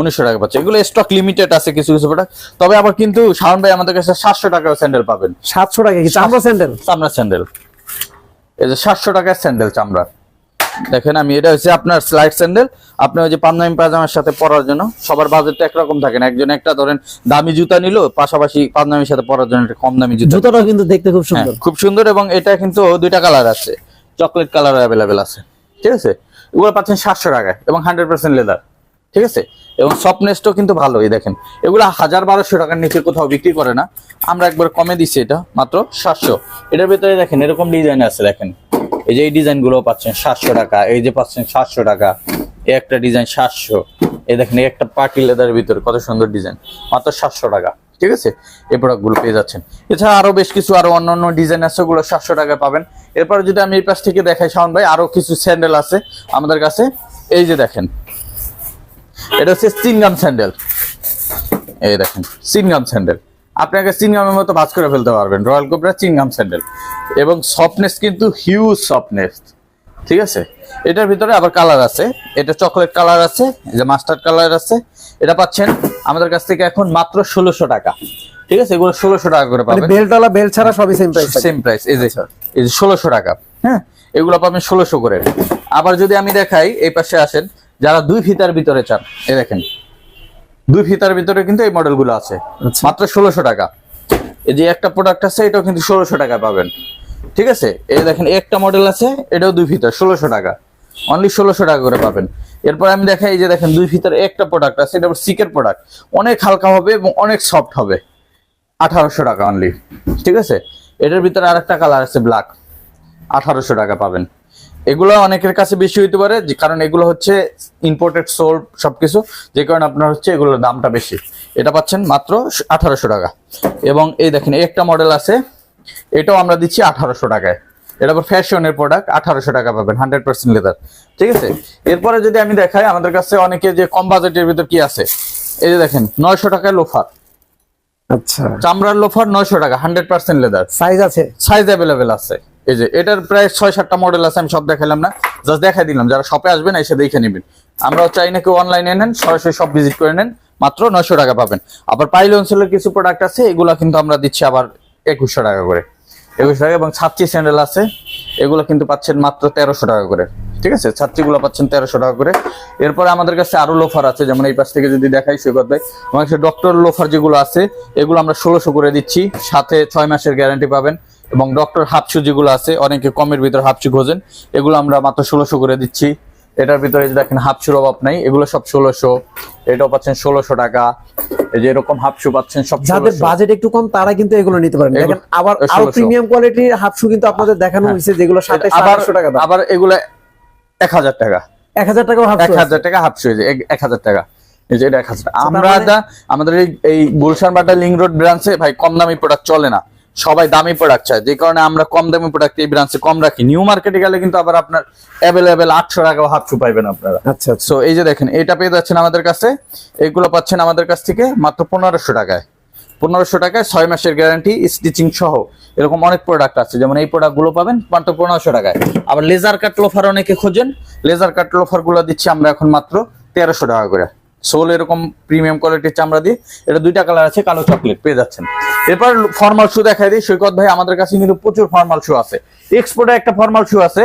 উনিশশো টাকা পাচ্ছে। এগুলো স্টক লিমিটেড আছে কিছু কিছু প্রোডাক্ট তবে আবার কিন্তু শাওন ভাই আমাদের কাছে সাতশো টাকার স্যান্ডেল পাবেন। সাতশো টাকা কি? চামড়া স্যান্ডেল? চামড়া স্যান্ডেল। এই যে সাতশো টাকার স্যান্ডেল চামড়া দেখেন আমি এটা হচ্ছে আপনার স্লাইড স্যান্ডেল আপনি ওই যে পাঞ্জাবি পাজামার সাথে পরার জন্য সবার বাজেটটা একরকম থাকে না। একজন একটা ধরেন দামি জুতা নিল পাশাপাশি পাঞ্জাবির সাথে পরার জন্য একটা কম দামি জুতা। জুতোটাও কিন্তু দেখতে খুব হ্যাঁ, সুন্দর। খুব সুন্দর এবং এটা কিন্তু দুইটা কালার আছে। চকলেট কালার অ্যাভেলেবেল আছে। ঠিক আছে? এগুলো পাচ্ছেন সাতশো টাকায় এবং হান্ড্রেড পার্সেন্ট লেদার ঠিক আছে? এবং সফটনেসটাও কিন্তু ভালোই দেখেন। এগুলো হাজার বারোশো টাকার নিচে কোথাও বিক্রি করে না। আমরা একবার কমে দিচ্ছি এটা মাত্র সাতশো। এটার ভিতরে দেখেন এরকম ডিজাইন আছে দেখেন। এই যে এই ডিজাইনগুলো পাচ্ছেন সাতশো টাকা, এই যে পাচ্ছেন সাতশো টাকা একটা ডিজাইন সাতশো। এই দেখেন, এই একটা পার্টি লেদারের ভিতরে কত সুন্দর ডিজাইন, মাত্র সাতশো টাকা, ঠিক আছে? এই প্রোডাক্টগুলো পেয়ে যাচ্ছেন। এছাড়া আরও বেশ কিছু, আরও অন্যান্য ডিজাইন আছে, ওগুলো সাতশো টাকায় পাবেন। এরপরে যদি আমি এই পাশ থেকে দেখাই, শাওন ভাই, আরও কিছু স্যান্ডেল আছে আমাদের কাছে। এই যে দেখেন, এটা হচ্ছে চিনগাম স্যান্ডেল। এই দেখেন চিনগাম স্যান্ডেল। আপনাকে চিনগামের মতো ভাজ করে ফেলতে পারবেন। Royal cobra chewing gum sandal. এবং সফটনেস কিন্তু হিউজ সফটনেস ঠিক আছে? এটার ভিতরে আবার কালার আছে। এটা চকলেট কালার আছে যে মাস্টার্ড কালার আছে। এটা পাচ্ছেন আমাদের কাছ থেকে এখন মাত্র ষোলোশো টাকা। ঠিক আছে? এগুলো ষোলোশো টাকা করে মানে পাবেন। বেল্টওয়ালা বেল ছাড়া সবই সেম প্রাইস সেম প্রাইস এই যে এই যে ষোলোশো টাকা। হ্যাঁ। এগুলো পাবেন ষোলোশো করে। আবার যদি আমি দেখাই এই পাশে আসেন যারা দুই ফিতার ভিতরে চান এই দেখেন। দুই ফিতার ভিতরে কিন্তু এই মডেলগুলো আছে। আচ্ছা। মাত্র ষোলোশো টাকা। এই যে একটা প্রোডাক্ট আছে এটাও কিন্তু ষোলোশো টাকা পাবেন। ঠিক আছে? এই দেখেন একটা মডেল আছে এটাও দুই ফিতার ষোলোশো টাকা। অনলি ষোলোশো টাকা করে পাবেন। এরপর আমি দেখাই এই যে দেখেন দুই ফিতার একটা প্রোডাক্ট আছে এটা সিকের প্রোডাক্ট অনেক হালকা হবে এবং অনেক সফট হবে। আঠারোশো টাকা অনলি ঠিক আছে? এটার ভিতরে আরেকটা কালার আছে ব্ল্যাক আঠারোশো টাকা পাবেন। এগুলো অনেকের কাছে বেশি হইতে পারে যে কারণ এগুলো হচ্ছে ইম্পোর্টেড সোল সবকিছু যে কারণে আপনার হচ্ছে এগুলোর দামটা বেশি। এটা পাচ্ছেন মাত্র আঠারোশো টাকা। এবং এই দেখেন এই একটা মডেল আছে এটাও আমরা দিচ্ছি আঠারোশো টাকায়। এটা আবার ফ্যাশনের প্রোডাক্ট আঠারোশো টাকা পাবেন হান্ড্রেড পার্সেন্ট লেদার ঠিক আছে? এরপরে যদি আমি দেখাই আমাদের কাছে অনেকে যে কম বাজেটের ভিতর কি আছে এই যে দেখেন নয়শো টাকায় লোফার। আচ্ছা। চামড়ার লোফার নয়শো টাকা হান্ড্রেড পার্সেন্ট লেদার সাইজ আছে। সাইজ অ্যাভেলেবেল আছে। এই যে, এটার প্রায় ছয় সাতটা মডেল আছে, আমি সব দেখালাম না। জাস্ট দেখাই দিলাম, যারা শপে আসবেন, এসে দেখে নেবেন। আমরাও চাই না কেউ অনলাইনে নেন, সরাসরি সব ভিজিট করে নেন, মাত্র নয়শো টাকা পাবেন। আবার পাইল অঞ্চলের কিছু প্রোডাক্ট আছে, এগুলো কিন্তু আমরা দিচ্ছি আবার একুশশো টাকা করে। একুশশো টাকা এবং ছাত্রী স্যান্ডেল আছে, এগুলো কিন্তু পাচ্ছেন মাত্র তেরোশো টাকা করে। ঠিক আছে? ছাত্রীগুলো পাচ্ছেন তেরোশো টাকা করে। এরপরে আমাদের কাছে আরও লোফার আছে, যেমন এই পাশ থেকে যদি দেখাই সে ভাই আমার কাছে ডক্টর লোফার যেগুলো আছে, এগুলো আমরা ষোলোশো করে দিচ্ছি, সাথে ছয় মাসের গ্যারান্টি পাবেন। এবং ডক্টর হাফসু যেগুলো আছে অনেকে কমের ভিতরে হাফশু খোঁজেন এগুলো আমরা মাত্র ষোলোশো করে দিচ্ছি। এটার ভিতরে যে দেখেন হাফশুর অভাব নাই এগুলো সব ষোলোশো এটাও পাচ্ছেন ষোলোশো টাকা। এই যে এরকম হাফশু পাচ্ছেন সব যাদের বাজেট একটু কম তারা কিন্তু এগুলো নিতে পারেন দেখেন আবার আরও প্রিমিয়াম কোয়ালিটির হাফ শু কিন্তু আপনাদের দেখানো হ্যাঁ। হয়েছে যেগুলো সাথে সাতশো টাকা আবার এগুলো এক হাজার টাকা। এক হাজার টাকা এক হাজার টাকা। হাফ শুয়ে এক হাজার টাকা। আমরা মানে- আমাদের এই এই গুলশান বাটা লিং রোড ব্রাঞ্চে ভাই কম দামি প্রোডাক্ট চলে না। সবাই দামি প্রোডাক্ট চায়। যে কারণে আমরা কম দামি প্রোডাক্ট এই ব্রাঞ্চে কম রাখি। নিউ মার্কেটে গেলে কিন্তু আবার আপনার অ্যাভেলেবেল আটশো টাকা হাফ শু পাইবেন আপনারা। আচ্ছা আচ্ছা। সো এই যে দেখেন এটা পেয়ে যাচ্ছেন আমাদের কাছে। এইগুলো পাচ্ছেন আমাদের কাছ থেকে মাত্র পনেরোশো টাকায়। পনেরোশো টাকায় ছয় মাসের গ্যারান্টি স্টিচিং সহ এরকম অনেক প্রোডাক্ট আছে। যেমন এই প্রোডাক্টগুলো পাবেন মাত্র পনেরোশো টাকায়। আবার লেজার কাট লোফার অনেকে খোঁজেন। লেজার কাট লোফারগুলো দিচ্ছি আমরা এখন মাত্র তেরোশো টাকা করে। সোল এরকম প্রিমিয়াম কোয়ালিটির চামড়া দিয়ে, এটা দুইটা কালার আছে, কালো চকলেট পেয়ে যাচ্ছেন। এরপর ফর্মাল শু দেখাই দিই, সৈকত ভাই, আমাদের কাছে কিন্তু প্রচুর ফর্মাল শু আছে। এক্সপোর্টে একটা ফর্মাল শু আছে,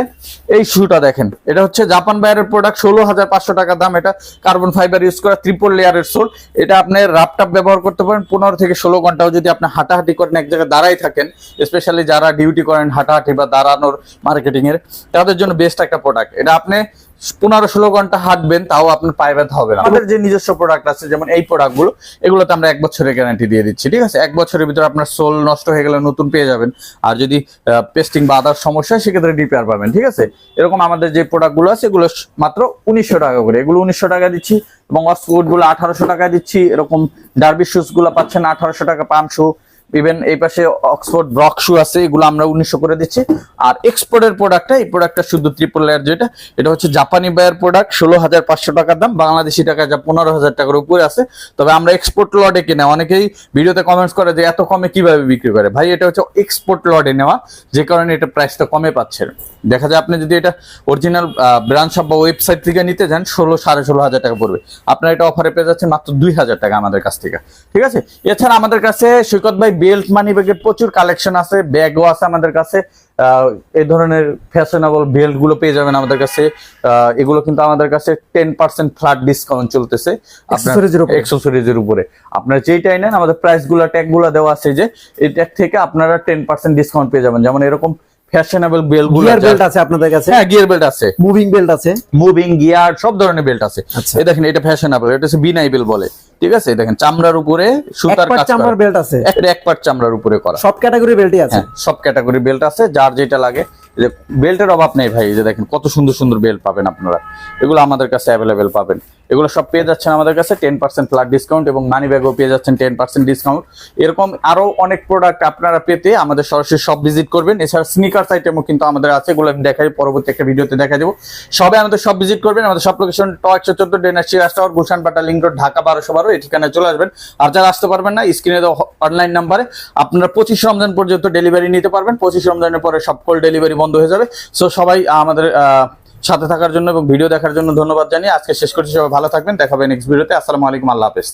এই শুটা দেখেন। এটা হচ্ছে জাপান বাইরের প্রোডাক্ট ষোলো হাজার পাঁচশো টাকা দাম। এটা কার্বন ফাইবার ইউজ করা ট্রিপল লেয়ারের সোল। এটা আপনি রাপটাপ ব্যবহার করতে পারেন, পনেরো থেকে ষোলো ঘন্টাও যদি আপনি হাঁটাহাঁটি করেন, এক জায়গায় দাঁড়াই থাকেন স্পেশালি যারা ডিউটি করেন হাঁটাহাঁটি বা দাঁড়ানোর মার্কেটিং এর তাদের জন্য বেস্ট একটা প্রোডাক্ট এটা আপনি পনেরো ষোলো ঘণ্টা হাঁটবেন তাও আপনার পায়ে ব্যথা হবে না। আমাদের যে নিজস্ব প্রোডাক্ট আছে যেমন এই প্রোডাক্টগুলো এগুলোতে আমরা এক বছরের গ্যারান্টি দিয়ে দিচ্ছি ঠিক আছে? এক বছরের ভিতরে আপনার সোল নষ্ট হয়ে গেলে নতুন পেয়ে যাবেন। আর যদি পেস্টিং বা আদার সমস্যা হয়, সেক্ষেত্রে রিপেয়ার পাবেন ঠিক আছে? এরকম আমাদের যে প্রোডাক্টগুলো আছে এগুলো মাত্র উনিশশো টাকা করে। এগুলো উনিশশো টাকা দিচ্ছি এবং অক্সফোর্ডগুলো আঠারোশো টাকা দিচ্ছি। এরকম ডার্বি শুজগুলো পাচ্ছেন আঠারোশো টাকা পাম শু ইভেন এই পাশে অক্সফোর্ড ব্রক শু আছে, এগুলো আমরা উনিশশো করে দিচ্ছি। আর এক্সপোর্টের প্রোডাক্টটা এই প্রোডাক্টটা শুধু ত্রিপল লেয়ার যেটা, এটা হচ্ছে জাপানি বায়ের প্রোডাক্ট ষোলো হাজার পাঁচশো টাকার দাম, বাংলাদেশি টাকা যা পনেরো হাজার টাকার উপরে আছে। তবে আমরা এক্সপোর্ট লটে কিনে, অনেকেই ভিডিওতে কমেন্টস করে যে এত কমে কীভাবে বিক্রি করে। ভাই, এটা হচ্ছে এক্সপোর্ট লটে নেওয়া, যে কারণে এটা প্রাইসটা কমে পাচ্ছেন দেখা যায় আপনি যদি এটা অরিজিনাল ব্রাঞ্চ বা ওয়েবসাইট থেকে নিতে যান, ষোলো, সাড়ে ষোলো হাজার টাকা পড়বে। আপনার এটা অফারে পেয়ে যাচ্ছে মাত্র দুই হাজার টাকা আমাদের কাছ থেকে। ঠিক আছে? এছাড়া আমাদের কাছে সৈকত ভাই বেল্ট মানি ব্যাগের প্রচুর কালেকশন আছে ব্যাগও আছে আমাদের কাছে। আহ, এই ধরনের ফ্যাশনেবল বেল্টগুলো পেয়ে যাবেন আমাদের কাছে। এগুলো কিন্তু আমাদের কাছে টেন পার্সেন্ট ফ্ল্যাট ডিসকাউন্ট চলতেছে। Accessories এর উপরে। এক্সেসরিজের উপরে। আপনারা যেইটাই নেন আমাদের প্রাইসগুলা ট্যাগগুলা দেওয়া আছে যে এই ট্যাগ থেকে আপনারা টেন পার্সেন্ট ডিসকাউন্ট পেয়ে যাবেন। যেমন এরকম ফ্যাশনেবল বেল্টগুলো গিয়ার বেল্ট আছে আপনাদের কাছে? হ্যাঁ গিয়ার বেল্ট আছে। মুভিং বেল্ট আছে? মুভিং গিয়ার সব ধরনের বেল্ট আছে। আচ্ছা। এই দেখেন এটা ফ্যাশনেবল এটা হচ্ছে বিনাইবেল বলে। ঠিক আছে? দেখেন চামড়ার উপরে সুতার কাজ চামড়ার বেল্ট আছে। এক পার্ট চামড়ার উপরে করা। সব ক্যাটাগরি বেল্টই আছে। হ্যাঁ সব ক্যাটাগরি বেল্ট আছে যার যেটা লাগে। যে বেল্টের অভাব নেই ভাই যে দেখেন কত সুন্দর সুন্দর বেল্ট পাবেন আপনারা। এগুলো আমাদের কাছে অ্যাভেলেবেল পাবেন। এগুলো সব পেয়ে যাচ্ছেন আমাদের কাছে টেন পার্সেন্ট ফ্ল্যাট ডিসকাউন্ট এবং মানি ব্যাগও পেয়ে যাচ্ছেন টেন পার্সেন্ট ডিসকাউন্ট এরকম আরও অনেক প্রোডাক্ট আপনারা পেতে আমাদের সরাসরি সব ভিজিট করবেন। এছাড়া স্নিকার্স আইটেমও কিন্তু আমাদের আছে এগুলো আমি দেখাই পরবর্তী একটা ভিডিওতে দেখা দেবো। সবাই আমাদের সব ভিজিট করবেন। আমাদের সব লোকেশন ট একশো চোদ্দ ডেনার্সি রাস্তাওয়ার গুলশান পাটা লিঙ্ক রোড ঢাকা বারোশো বারো। এই ঠিকানায় চলে আসবেন। আর যারা আসতে পারবেন না স্ক্রিনে অনলাইন নাম্বারে আপনারা পঁচিশ রমজান পর্যন্ত ডেলিভারি নিতে পারবেন। পঁচিশ রমজানের পরে সব কল ডেলিভারি বন্ধ হয়ে যাবে। সো সবাই আমাদের সাথে থাকার জন্য এবং ভিডিও দেখার জন্য ধন্যবাদ জানিয়ে আজকে শেষ করছি। সবাই ভালো থাকবেন। দেখাবেন নেক্সট ভিডিওতে আসসালামু আলাইকুম। আল্লাহ হাফেজ।